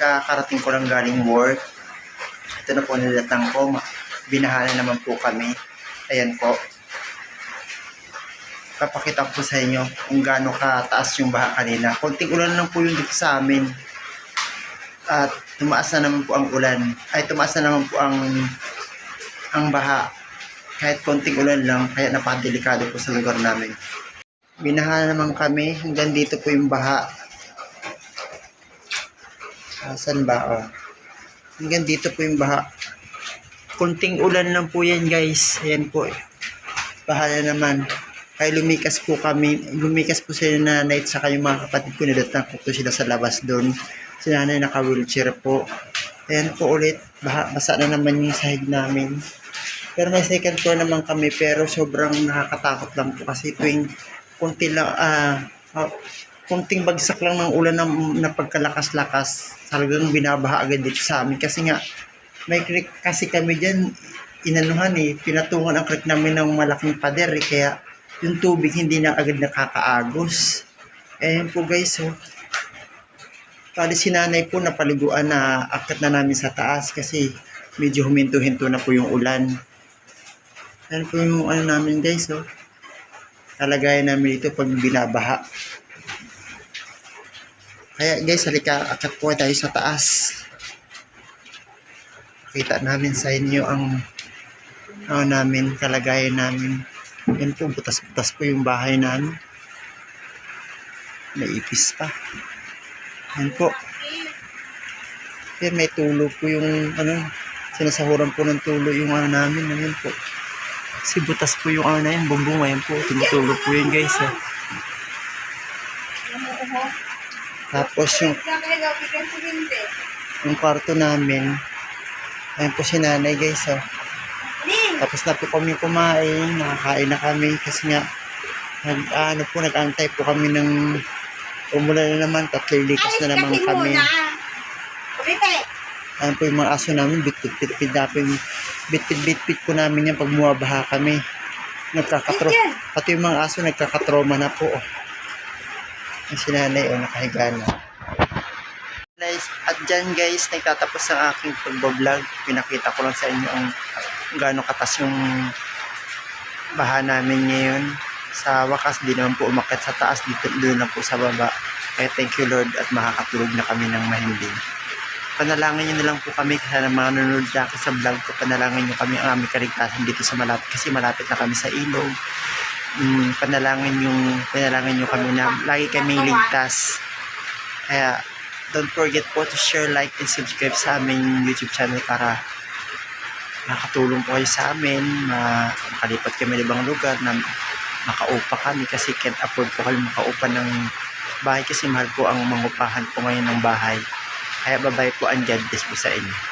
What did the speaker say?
Kakarating ko lang galing work. Ito na po nilatang ko. Binahala naman po kami. Ayan po. Papakita ko sa inyo kung gaano kataas yung baha kanina. Konting ulan lang po yung dito sa amin. At tumaas na naman po ang ulan. Ay, tumaas na naman po ang ang baha. Kahit konting ulan lang, kaya napadelikado po sa lugar namin. Binahala naman kami. Hanggang dito po yung baha. Asan ba? Oh. Hanggang dito po yung baha. Kunting ulan lang po yan guys. Ayan po. eh. Bahala naman. Kaya lumikas po kami. Lumikas po sila na at saka yung mga kapatid ko. Nilatang ko sila sa labas doon. Si nanay naka-wheelchair po. Ayan po ulit. Baha, basa na naman yung sahig namin. Pero may second floor naman kami. Pero sobrang nakakatakot lang po. Kasi tuwing kunti lang, ah, ah, kunting bagsak lang ng ulan na, na pagkalakas-lakas, talagang binabaha agad dito sa amin. Kasi nga, may creek kasi kami dyan, inanuhan eh, pinatungan ang creek namin ng malaking pader eh, kaya yung tubig hindi na agad nakakaagos. Ayan po guys, oh. Pali si nanay po napaliguan na akat na namin sa taas kasi medyo huminto-hinto na po yung ulan. Ayan po yung ano namin guys, oh. Talagayan namin dito pag binabaha. Kaya guys, halika, akat po tayo sa taas. Kita namin sa inyo ang ano namin, kalagayan namin. Yan po, butas-butas po yung bahay namin. May ipis pa. Yan po. Yan, may tulo po yung ano, sinasahuran po ng tulo yung ano namin. Yan po. Si butas po yung ano na yan, bumbong. Yan po, tumutulo po yun guys. Eh. Tapos yung yung kwarto namin, ayun po si nanay guys, oh. Tapos na po kami kumain, nakakain na kami kasi nga, nag, ano po, nag-antay po kami ng umulan na naman, tatlo likas na naman kami. Ayun po yung mga aso namin, bit-bit-bit na po yung bit-bit-bit po namin yan pag muwabaha kami. Nagkakatro, pati yung mga aso nagkakatroma na po. Oh. Yung si nanay, oh, nakahiga na. Guys, at dyan guys, nagtatapos ang aking pagbablog. Pinakita ko lang sa inyo ang gaano katas yung baha namin ngayon. Sa wakas, di naman po umakit sa taas, dito doon lang po sa baba. Kaya thank you Lord at makakatulog na kami ng mahimbing. Panalangin nyo na lang po kami kasi ng mga nanonood akin sa vlog ko. Panalangin nyo kami ang aming kaligtasan dito sa malapit kasi malapit na kami sa ilog. Mm, panalangin yung panalangin nyo kami na lagi kami ligtas. Kaya don't forget po to share, like, and subscribe sa aming YouTube channel para makatulong po kayo sa amin, ma makalipat kami ng ibang lugar na makaupa kami kasi can't afford po kami makaupa ng bahay kasi mahal po ang mangupahan po ngayon ng bahay. Kaya babay po ang God po sa inyo.